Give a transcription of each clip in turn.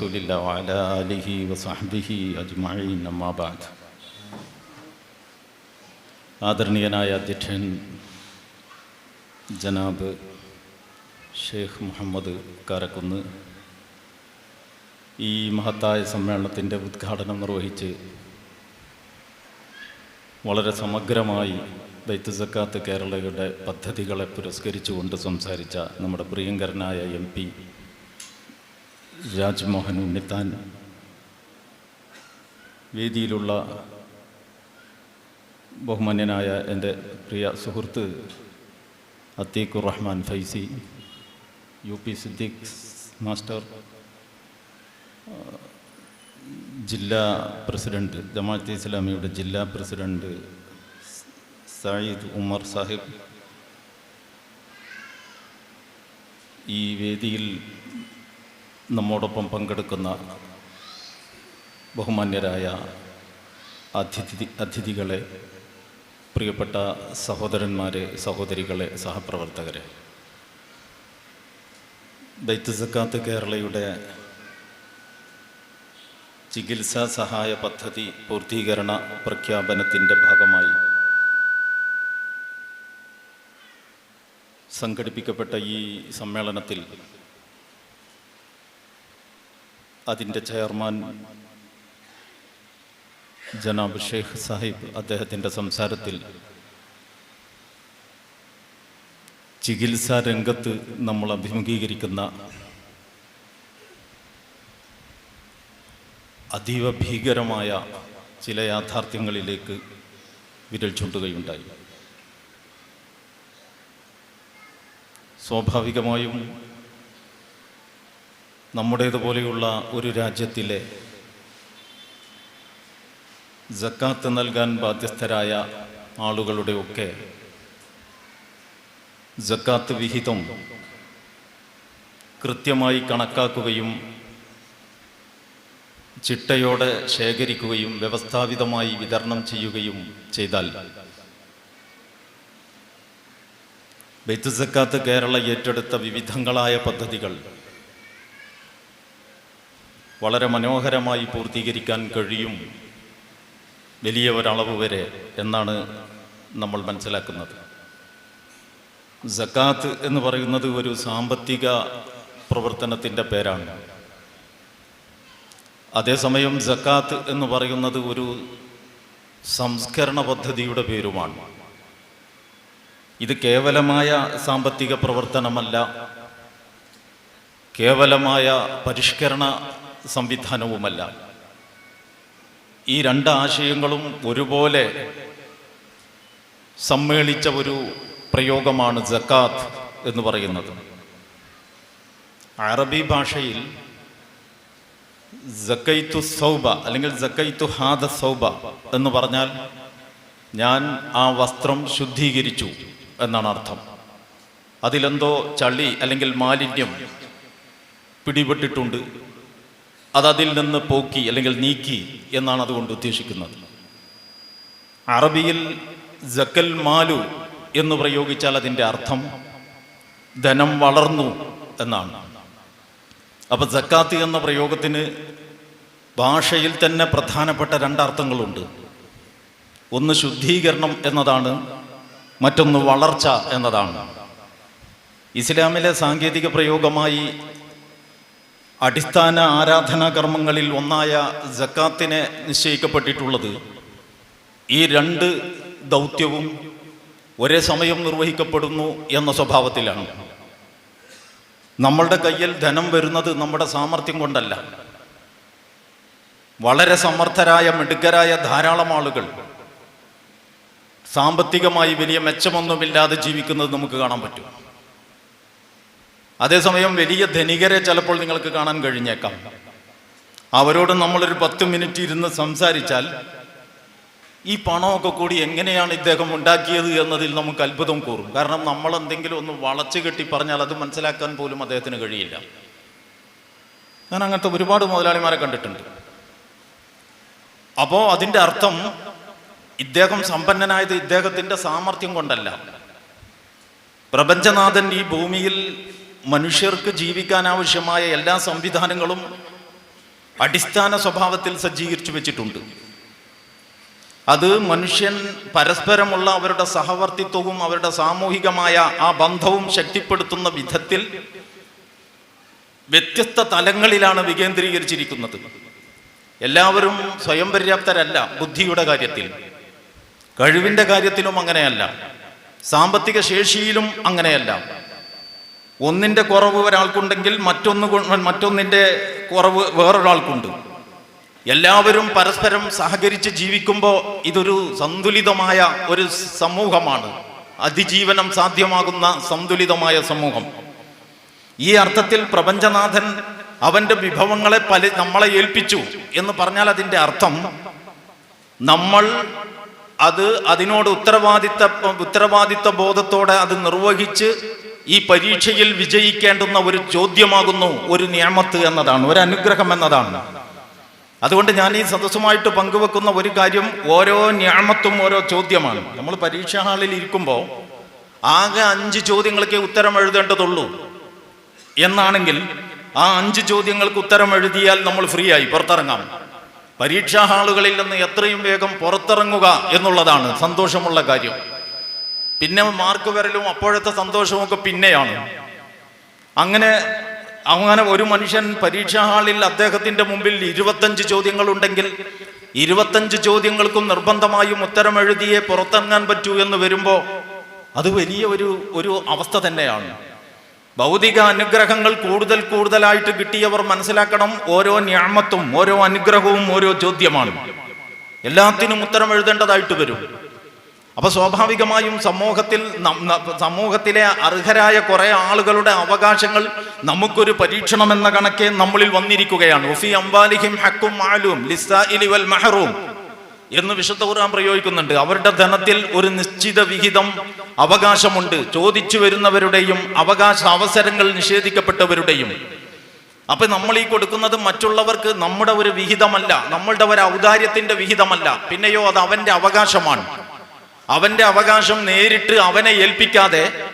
رسول الله وعلى آله وصحبه أجمعين أما بعد ആദരണീയനായ അധ്യക്ഷൻ ജനാബ് ഷെയ്ഖ് മുഹമ്മദ് കാരക്കുന്ന് ഈ മഹത്തായ സമ്മേളനത്തിൻ്റെ ഉദ്ഘാടനം നിർവഹിച്ച് വളരെ സമഗ്രമായി ദൈത്യ സക്കാത്ത് കേരളയുടെ പദ്ധതികളെ പുരസ്കരിച്ചുകൊണ്ട് സംസാരിച്ച നമ്മുടെ പ്രിയങ്കരനായ എം പി രാജ്മോഹൻ ഉണ്ണിത്താൻ വേദിയിലുള്ള ബഹുമാന്യനായ എന്റെ പ്രിയ സുഹൃത്ത് Atheequr Rahman Faizi U P Siddique master ജില്ലാ പ്രസിഡന്റ് ജമാഅത്തെ ഇസ്ലാമിയുടെ ജില്ലാ പ്രസിഡന്റ് സയ്യിദ് ഉമർ സാഹിബ്. ഈ വേദിയിൽ നമ്മോടൊപ്പം പങ്കെടുക്കുന്ന ബഹുമാന്യരായ അതിഥി അതിഥികളെ പ്രിയപ്പെട്ട സഹോദരന്മാരെ സഹോദരികളെ സഹപ്രവർത്തകരെ. ദൈത്യസക്കാത്ത് കേരളയുടെ ചികിത്സാ സഹായ പദ്ധതി പൂർത്തീകരണ പ്രഖ്യാപനത്തിന്റെ ഭാഗമായി സംഘടിപ്പിക്കപ്പെട്ട ഈ സമ്മേളനത്തിൽ അതിന്റെ ചെയർമാൻ ജനാബ് ഷെയ്ഖ് സാഹിബ് അദ്ദേഹത്തിന്റെ സംസാരത്തിൽ ചികിത്സാ രംഗത്ത് നമ്മൾ അഭിമുഖീകരിക്കുന്ന അതീവ ഭീകരമായ ചില യാഥാർത്ഥ്യങ്ങളിലേക്ക് വിരൽ ചൂണ്ടുകയുണ്ടായി. സ്വാഭാവികമായും നമ്മുടേതുപോലെയുള്ള ഒരു രാജ്യത്തിലെ ജക്കാത്ത് നൽകാൻ ബാധ്യസ്ഥരായ ആളുകളുടെയൊക്കെ ജക്കാത്ത് വിഹിതം കൃത്യമായി കണക്കാക്കുകയും ചിട്ടയോടെ ശേഖരിക്കുകയും വ്യവസ്ഥാപിതമായി വിതരണം ചെയ്യുകയും ചെയ്താൽ ബെയ്ത്ത് ജക്കാത്ത് കേരള ഏറ്റെടുത്ത വിവിധങ്ങളായ പദ്ധതികൾ വളരെ മനോഹരമായി പൂർത്തീകരിക്കാൻ കഴിയും വലിയ ഒരളവ് വരെ എന്നാണ് നമ്മൾ മനസ്സിലാക്കുന്നത്. സക്കാത്ത് എന്ന് പറയുന്നത് ഒരു സാമ്പത്തിക പ്രവർത്തനത്തിന്റെ പേരാണ്. അതേസമയം സക്കാത്ത് എന്ന് പറയുന്നത് ഒരു സംസ്കരണ പദ്ധതിയുടെ പേരുമാണ്. ഇത് കേവലമായ സാമ്പത്തിക പ്രവർത്തനമല്ല. കേവലമായ പരിഷ്കരണ സംവിധാനവുമല്ല. ഈ രണ്ട് ആശയങ്ങളും ഒരുപോലെ സമ്മേളിച്ച ഒരു പ്രയോഗമാണ് ജക്കാത്ത് എന്ന് പറയുന്നത്. അറബി ഭാഷയിൽ ജക്കൈത്തു സൗബ അല്ലെങ്കിൽ ജക്കൈത്തു ഹാദ സൗബ എന്ന് പറഞ്ഞാൽ ഞാൻ ആ വസ്ത്രം ശുദ്ധീകരിച്ചു എന്നാണ് അർത്ഥം. അതിലെന്തോ ചളി അല്ലെങ്കിൽ മാലിന്യം പിടിപെട്ടിട്ടുണ്ട് അത് അതിൽ നിന്ന് പോക്കി അല്ലെങ്കിൽ നീക്കി എന്നാണ് അതുകൊണ്ട് ഉദ്ദേശിക്കുന്നത്. അറബിയിൽ ജക്കൽ മാലു എന്ന് പ്രയോഗിച്ചാൽ അതിന്റെ അർത്ഥം ധനം വളർന്നു എന്നാണ്. അപ്പൊ ജക്കാത്ത് എന്ന പ്രയോഗത്തിന് ഭാഷയിൽ തന്നെ പ്രധാനപ്പെട്ട രണ്ടർത്ഥങ്ങളുണ്ട്. ഒന്ന് ശുദ്ധീകരണം എന്നതാണ് മറ്റൊന്ന് വളർച്ച എന്നതാണ്. ഇസ്ലാമിലെ സാങ്കേതിക പ്രയോഗമായി അടിസ്ഥാന ആരാധനാ കർമ്മങ്ങളിൽ ഒന്നായ ജക്കാത്തിനെ നിശ്ചയിക്കപ്പെട്ടിട്ടുള്ളത്. ഈ രണ്ട് ദൗത്യവും ഒരേ സമയം നിർവഹിക്കപ്പെടുന്നു എന്ന സ്വഭാവത്തിലാണ്. നമ്മളുടെ കയ്യിൽ ധനം വരുന്നത് നമ്മുടെ സാമർഥ്യം കൊണ്ടല്ല. വളരെ സമർത്ഥരായ മിടുക്കരായ ധാരാളം ആളുകൾ സാമ്പത്തികമായി വലിയ മെച്ചമൊന്നുമില്ലാതെ ജീവിക്കുന്നത് നമുക്ക് കാണാൻ പറ്റും. അതേസമയം വലിയ ധനികരെ ചിലപ്പോൾ നിങ്ങൾക്ക് കാണാൻ കഴിഞ്ഞേക്കാം. അവരോട് നമ്മളൊരു പത്ത് മിനിറ്റ് ഇരുന്ന് സംസാരിച്ചാൽ ഈ പണമൊക്കെ കൂടി എങ്ങനെയാണ് ഇദ്ദേഹം ഉണ്ടാക്കിയത് എന്നതിൽ നമുക്ക് അത്ഭുതം കൂറും. കാരണം നമ്മൾ എന്തെങ്കിലും ഒന്ന് വളച്ചു കെട്ടി പറഞ്ഞാൽ അത് മനസ്സിലാക്കാൻ പോലും അദ്ദേഹത്തിന് കഴിയില്ല. ഞാൻ അങ്ങനത്തെ ഒരുപാട് മുതലാളിമാരെ കണ്ടിട്ടുണ്ട്. അപ്പോൾ അതിന്റെ അർത്ഥം ഇദ്ദേഹം സമ്പന്നനായത് ഇദ്ദേഹത്തിന്റെ സാമർഥ്യം കൊണ്ടല്ല. പ്രപഞ്ചനാഥൻ ഈ ഭൂമിയിൽ മനുഷ്യർക്ക് ജീവിക്കാൻ ആവശ്യമായ എല്ലാ സംവിധാനങ്ങളും അടിസ്ഥാന സ്വഭാവത്തിൽ സജ്ജീകരിച്ചു വെച്ചിട്ടുണ്ട്. അത് മനുഷ്യൻ പരസ്പരമുള്ള അവരുടെ സഹവർത്തിത്വവും അവരുടെ സാമൂഹികമായ ആ ബന്ധവും ശക്തിപ്പെടുത്തുന്ന വിധത്തിൽ വ്യത്യസ്ത തലങ്ങളിലാണ് വികേന്ദ്രീകരിച്ചിരിക്കുന്നത്. എല്ലാവരും സ്വയം പര്യാപ്തരല്ല ബുദ്ധിയുടെ കാര്യത്തിൽ. കഴിവിന്റെ കാര്യത്തിലും അങ്ങനെയല്ല. സാമ്പത്തിക ശേഷിയിലും അങ്ങനെയല്ല. ഒന്നിന്റെ കുറവ് ഒരാൾക്കുണ്ടെങ്കിൽ മറ്റൊന്ന് മറ്റൊന്നിന്റെ കുറവ് വേറൊരാൾക്കുണ്ട്. എല്ലാവരും പരസ്പരം സഹകരിച്ച് ജീവിക്കുമ്പോൾ ഇതൊരു സന്തുലിതമായ ഒരു സമൂഹമാണ്. അതിജീവനം സാധ്യമാകുന്ന സന്തുലിതമായ സമൂഹം. ഈ അർത്ഥത്തിൽ പ്രപഞ്ചനാഥൻ അവന്റെ വിഭവങ്ങളെ പല നമ്മളെ ഏൽപ്പിച്ചു എന്ന് പറഞ്ഞാൽ അതിന്റെ അർത്ഥം നമ്മൾ അത് അതിനോട് ഉത്തരവാദിത്ത ഉത്തരവാദിത്ത ബോധത്തോടെ അത് നിർവഹിച്ച് ഈ പരീക്ഷയിൽ വിജയിക്കേണ്ടുന്ന ഒരു ചോദ്യമാകുന്നു ഒരു നിയമത്ത് എന്നതാണ് ഒരു അനുഗ്രഹം എന്നതാണ്. അതുകൊണ്ട് ഞാൻ ഈ സദസ്സുമായിട്ട് പങ്കുവെക്കുന്ന ഒരു കാര്യം ഓരോ ഞാമത്തും ഓരോ ചോദ്യമാണ്. നമ്മൾ പരീക്ഷാ ഹാളിൽ ഇരിക്കുമ്പോൾ ആകെ അഞ്ച് ചോദ്യങ്ങൾക്ക് ഉത്തരം എഴുതേണ്ടതുള്ളൂ. എന്നാണെങ്കിൽ ആ അഞ്ച് ചോദ്യങ്ങൾക്ക് ഉത്തരം എഴുതിയാൽ നമ്മൾ ഫ്രീ ആയി പുറത്തിറങ്ങാം. പരീക്ഷാ ഹാളുകളിൽ നിന്ന് എത്രയും വേഗം പുറത്തിറങ്ങുക എന്നുള്ളതാണ് സന്തോഷമുള്ള കാര്യം. പിന്നെ മാർക്ക് വരലും അപ്പോഴത്തെ സന്തോഷവും ഒക്കെ പിന്നെയാണ്. അങ്ങനെ അങ്ങനെ ഒരു മനുഷ്യൻ പരീക്ഷാ ഹാളിൽ അദ്ദേഹത്തിന്റെ മുമ്പിൽ ഇരുപത്തഞ്ച് ചോദ്യങ്ങളുണ്ടെങ്കിൽ ഇരുപത്തഞ്ച് ചോദ്യങ്ങൾക്കും നിർബന്ധമായും ഉത്തരം എഴുതിയേ പുറത്തിറങ്ങാൻ പറ്റൂ എന്ന് വരുമ്പോ അത് വലിയ ഒരു ഒരു അവസ്ഥ തന്നെയാണ്. ഭൗതിക അനുഗ്രഹങ്ങൾ കൂടുതൽ കൂടുതലായിട്ട് കിട്ടിയവർ മനസ്സിലാക്കണം ഓരോ ഞാമത്തും ഓരോ അനുഗ്രഹവും ഓരോ ചോദ്യമാണ്. എല്ലാത്തിനും ഉത്തരം എഴുതേണ്ടതായിട്ട് വരും. അപ്പൊ സ്വാഭാവികമായും സമൂഹത്തിൽ സമൂഹത്തിലെ അർഹരായ കുറെ ആളുകളുടെ അവകാശങ്ങൾ നമുക്കൊരു പരീക്ഷണം എന്ന കണക്കെ നമ്മളിൽ വന്നിരിക്കുകയാണ്. വൽ എന്ന് വിശുദ്ധ ഖുർആൻ പ്രയോഗിക്കുന്നുണ്ട്. അവരുടെ ധനത്തിൽ ഒരു നിശ്ചിത വിഹിതം അവകാശമുണ്ട്. ചോദിച്ചു വരുന്നവരുടെയും അവകാശ അവസരങ്ങൾ നിഷേധിക്കപ്പെട്ടവരുടെയും. അപ്പൊ നമ്മൾ ഈ കൊടുക്കുന്നത് മറ്റുള്ളവർക്ക് നമ്മുടെ ഒരു വിഹിതമല്ല. നമ്മളുടെ ഒരു ഔദാര്യത്തിന്റെ വിഹിതമല്ല. പിന്നെയോ അത് അവന്റെ അവകാശമാണ്. അവന്റെ അവകാശം നേരിട്ട് അവനെ ഏൽപ്പിക്കാതെ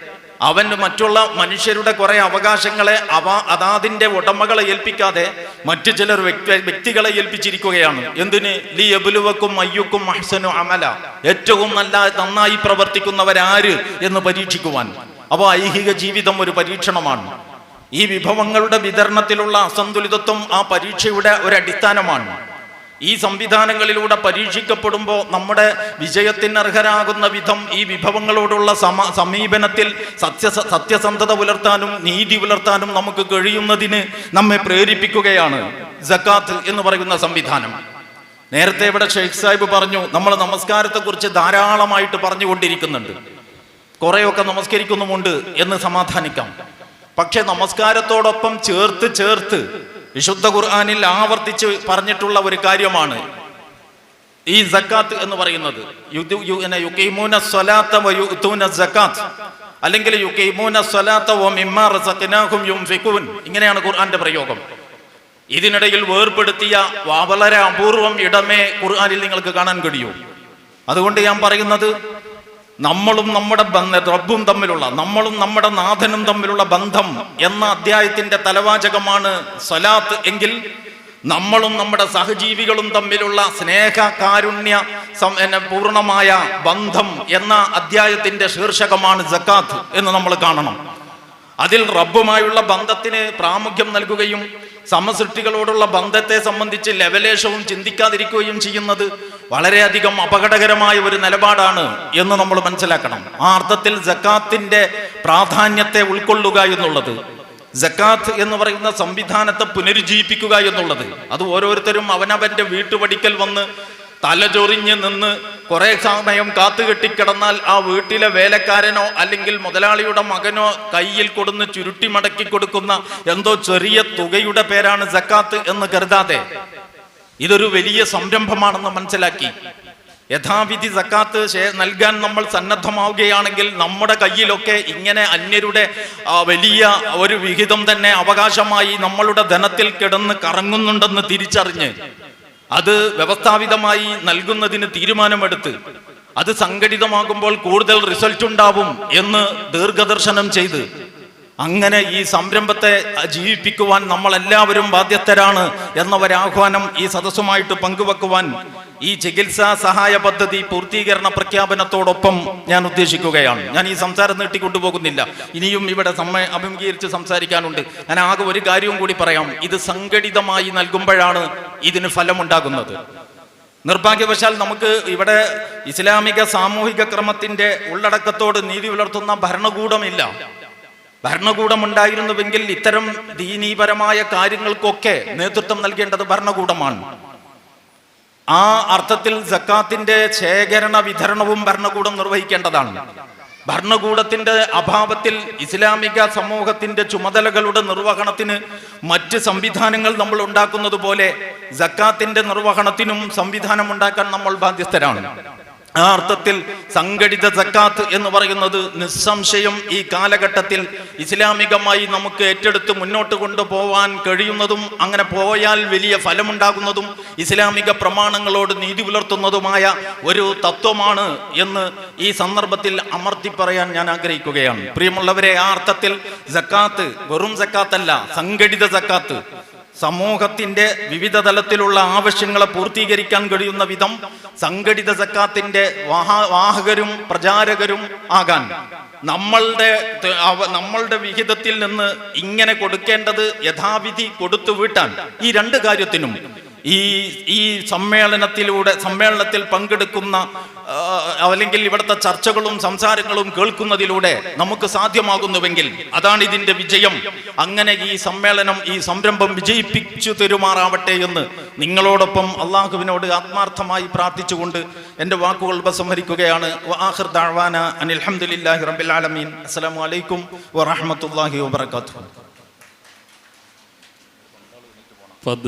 അവൻ മറ്റുള്ള മനുഷ്യരുടെ കുറെ അവകാശങ്ങളെ അവ അതാതിന്റെ ഉടമകളെ ഏൽപ്പിക്കാതെ മറ്റു ചിലർ വ്യക്തി വ്യക്തികളെ ഏൽപ്പിച്ചിരിക്കുകയാണ്. എന്തിന്? ലി എബുലുവക്കും അയ്യുക്കും അഹ്സനു അമല. ഏറ്റവും നല്ല നന്നായി പ്രവർത്തിക്കുന്നവരാര് എന്ന് പരീക്ഷിക്കുവാൻ. അപ്പോൾ ഐഹിക ജീവിതം ഒരു പരീക്ഷണമാണ്. ഈ വിഭവങ്ങളുടെ വിതരണത്തിലുള്ള അസന്തുലിതത്വം ആ പരീക്ഷയുടെ ഒരു അടിസ്ഥാനമാണ് ഈ സംവിധാനങ്ങളിലൂടെ പരീക്ഷിക്കപ്പെടുമ്പോൾ നമ്മുടെ വിജയത്തിന് അർഹരാകുന്ന വിധം ഈ വിഭവങ്ങളോടുള്ള സമ സമീപനത്തിൽ സത്യ സത്യസന്ധത പുലർത്താനും നീതി പുലർത്താനും നമുക്ക് കഴിയുന്നതിന് നമ്മെ പ്രേരിപ്പിക്കുകയാണ് ജക്കാത്ത് എന്ന് പറയുന്ന സംവിധാനം. നേരത്തെ ഇവിടെ ഷെയ്ഖ് സാഹിബ് പറഞ്ഞു നമ്മൾ നമസ്കാരത്തെക്കുറിച്ച് ധാരാളമായിട്ട് പറഞ്ഞുകൊണ്ടിരിക്കുന്നുണ്ട്. കുറേയൊക്കെ നമസ്കരിക്കുന്നുമുണ്ട് എന്ന് സമാധാനിക്കാം. പക്ഷെ നമസ്കാരത്തോടൊപ്പം ചേർത്ത് ചേർത്ത് വിശുദ്ധ ഖുർആാനിൽ ആവർത്തിച്ച് പറഞ്ഞിട്ടുള്ള ഒരു കാര്യമാണ്. ഈ ജക്കാത്ത് എന്ന് പറയുന്നത്. അല്ലെങ്കിൽ ഇങ്ങനെയാണ് ഖുർആന്റെ പ്രയോഗം. ഇതിനിടയിൽ വേർപെടുത്തിയ വളരെ അപൂർവം ഇടമേ ഖുർആാനിൽ നിങ്ങൾക്ക് കാണാൻ കഴിയൂ. അതുകൊണ്ട് ഞാൻ പറയുന്നത് നമ്മളും നമ്മുടെ റബ്ബും തമ്മിലുള്ള നമ്മളും നമ്മുടെ നാഥനും തമ്മിലുള്ള ബന്ധം എന്ന അധ്യായത്തിന്റെ തലവാചകമാണ് സലാത്ത് എങ്കിൽ നമ്മളും നമ്മുടെ സഹജീവികളും തമ്മിലുള്ള സ്നേഹ കാരുണ്യ പൂർണമായ ബന്ധം എന്ന അധ്യായത്തിന്റെ ശീർഷകമാണ് ജക്കാത്ത് എന്ന് നമ്മൾ കാണണം. അതിൽ റബ്ബുമായുള്ള ബന്ധത്തിന് പ്രാമുഖ്യം നൽകുകയും സമസൃഷ്ടികളോടുള്ള ബന്ധത്തെ സംബന്ധിച്ച് ലവലേശവും ചിന്തിക്കാതിരിക്കുകയും ചെയ്യുന്നത് വളരെയധികം അപകടകരമായ ഒരു നിലപാടാണ് എന്ന് നമ്മൾ മനസ്സിലാക്കണം. ആ അർത്ഥത്തിൽ ജക്കാത്തിന്റെ പ്രാധാന്യത്തെ ഉൾക്കൊള്ളുക എന്നുള്ളത് ജക്കാത്ത് എന്ന് പറയുന്ന സംവിധാനത്തെ പുനരുജ്ജീവിപ്പിക്കുക എന്നുള്ളത്. അത് ഓരോരുത്തരും അവനവന്റെ വീട്ടുപടിക്കൽ വന്ന് തലചൊറിഞ്ഞ് നിന്ന് കുറെ സമയം കാത്തുകെട്ടിക്കിടന്നാൽ ആ വീട്ടിലെ വേലക്കാരനോ അല്ലെങ്കിൽ മുതലാളിയുടെ മകനോ കയ്യിൽ കൊടുന്ന് ചുരുട്ടി മടക്കി കൊടുക്കുന്ന എന്തോ ചെറിയ തുകയുടെ പേരാണ് ജക്കാത്ത് എന്ന് കരുതാതെ. ഇതൊരു വലിയ സംരംഭമാണെന്ന് മനസ്സിലാക്കി. യഥാവിധി സക്കാത്ത് നൽകാൻ നമ്മൾ സന്നദ്ധമാവുകയാണെങ്കിൽ നമ്മുടെ കയ്യിലൊക്കെ ഇങ്ങനെ അന്യരുടെ വലിയ ഒരു വിഹിതം തന്നെ അവകാശമായി നമ്മളുടെ ധനത്തിൽ കിടന്ന് കറങ്ങുന്നുണ്ടെന്ന് തിരിച്ചറിഞ്ഞ് അത് വ്യവസ്ഥാപിതമായി നൽകുന്നതിന് തീരുമാനമെടുത്ത് അത് സംഘടിതമാകുമ്പോൾ കൂടുതൽ റിസൾട്ട് ഉണ്ടാവും എന്ന് ദീർഘദർശനം ചെയ്ത് അങ്ങനെ ഈ സംരംഭത്തെ ജീവിപ്പിക്കുവാൻ നമ്മളെല്ലാവരും ബാധ്യസ്ഥരാണ് എന്ന ഒരാഹ്വാനം ഈ സദസ്സുമായിട്ട് പങ്കുവെക്കുവാൻ ഈ ചികിത്സാ സഹായ പദ്ധതി പൂർത്തീകരണ പ്രഖ്യാപനത്തോടൊപ്പം ഞാൻ ഉദ്ദേശിക്കുകയാണ്. ഞാൻ ഈ സംസാരം നീട്ടിക്കൊണ്ടുപോകുന്നില്ല. ഇനിയും ഇവിടെ അഭിമുഖീകരിച്ച് സംസാരിക്കാനുണ്ട്. ഞാൻ ആകെ ഒരു കാര്യവും കൂടി പറയാം. ഇത് സംഘടിതമായി നൽകുമ്പോഴാണ് ഇതിന് ഫലമുണ്ടാകുന്നത്. നിർഭാഗ്യവശാൽ നമുക്ക് ഇവിടെ ഇസ്ലാമിക സാമൂഹിക ക്രമത്തിന്റെ ഉള്ളടക്കത്തോട് നീതി പുലർത്തുന്ന ഭരണകൂടമില്ല. ഭരണകൂടം ഉണ്ടായിരുന്നുവെങ്കിൽ ഇത്തരം ദീനീപരമായ കാര്യങ്ങൾക്കൊക്കെ നേതൃത്വം നൽകേണ്ടത് ഭരണകൂടമാണ്. ആ അർത്ഥത്തിൽ ജക്കാത്തിന്റെ ശേഖരണ വിതരണവും ഭരണകൂടം നിർവഹിക്കേണ്ടതാണ്. ഭരണകൂടത്തിന്റെ അഭാവത്തിൽ ഇസ്ലാമിക സമൂഹത്തിന്റെ ചുമതലകളുടെ നിർവഹണത്തിന് മറ്റ് സംവിധാനങ്ങൾ നമ്മൾ ഉണ്ടാക്കുന്നത് പോലെ ജക്കാത്തിന്റെ നിർവഹണത്തിനും സംവിധാനം ഉണ്ടാക്കാൻ നമ്മൾ ബാധ്യസ്ഥരാണ്. ആ അർത്ഥത്തിൽ സംഘടിത സക്കാത്ത് എന്ന് പറയുന്നത് നിസ്സംശയം ഈ കാലഘട്ടത്തിൽ ഇസ്ലാമികമായി നമുക്ക് ഏറ്റെടുത്ത് മുന്നോട്ട് കൊണ്ടുപോവാൻ കഴിയുന്നതും അങ്ങനെ പോയാൽ വലിയ ഫലമുണ്ടാകുന്നതും ഇസ്ലാമിക പ്രമാണങ്ങളോട് നീതി പുലർത്തുന്നതുമായ ഒരു തത്വമാണ് എന്ന് ഈ സന്ദർഭത്തിൽ അമർത്തി പറയാൻ ഞാൻ ആഗ്രഹിക്കുകയാണ്. പ്രിയമുള്ളവരെ ആ അർത്ഥത്തിൽ സക്കാത്ത് വെറും സക്കാത്തല്ല സംഘടിത സക്കാത്ത്. സമൂഹത്തിന്റെ വിവിധ തലത്തിലുള്ള ആവശ്യങ്ങളെ പൂർത്തീകരിക്കാൻ കഴിയുന്ന വിധം സംഘടിത സക്കാത്തിന്റെ വാഹ- വാഹകരും പ്രചാരകരും ആകാൻ. നമ്മളുടെ നമ്മളുടെ വിഹിതത്തിൽ നിന്ന് ഇങ്ങനെ കൊടുക്കേണ്ടത് യഥാവിധി കൊടുത്തു വീട്ടാൻ ഈ രണ്ട് കാര്യത്തിനും ഈ ഈ സമ്മേളനത്തിലൂടെ സമ്മേളനത്തിൽ പങ്കെടുക്കുന്ന അല്ലെങ്കിൽ ഇവിടുത്തെ ചർച്ചകളും സംസാരങ്ങളും കേൾക്കുന്നതിലൂടെ നമുക്ക് സാധ്യമാകുന്നുവെങ്കിൽ അതാണ് ഇതിന്റെ വിജയം. അങ്ങനെ ഈ സമ്മേളനം ഈ സംരംഭം വിജയിപ്പിച്ചു തരുമാറാവട്ടെ എന്ന് നിങ്ങളോടൊപ്പം അള്ളാഹുവിനോട് ആത്മാർത്ഥമായി പ്രാർത്ഥിച്ചുകൊണ്ട് എന്റെ വാക്കുകൾ ഉപസംഹരിക്കുകയാണ്. വാഹിർ ദഅ്വാന അനിൽ റബ്ബിൽ ആലമീൻ. പദ്ധതി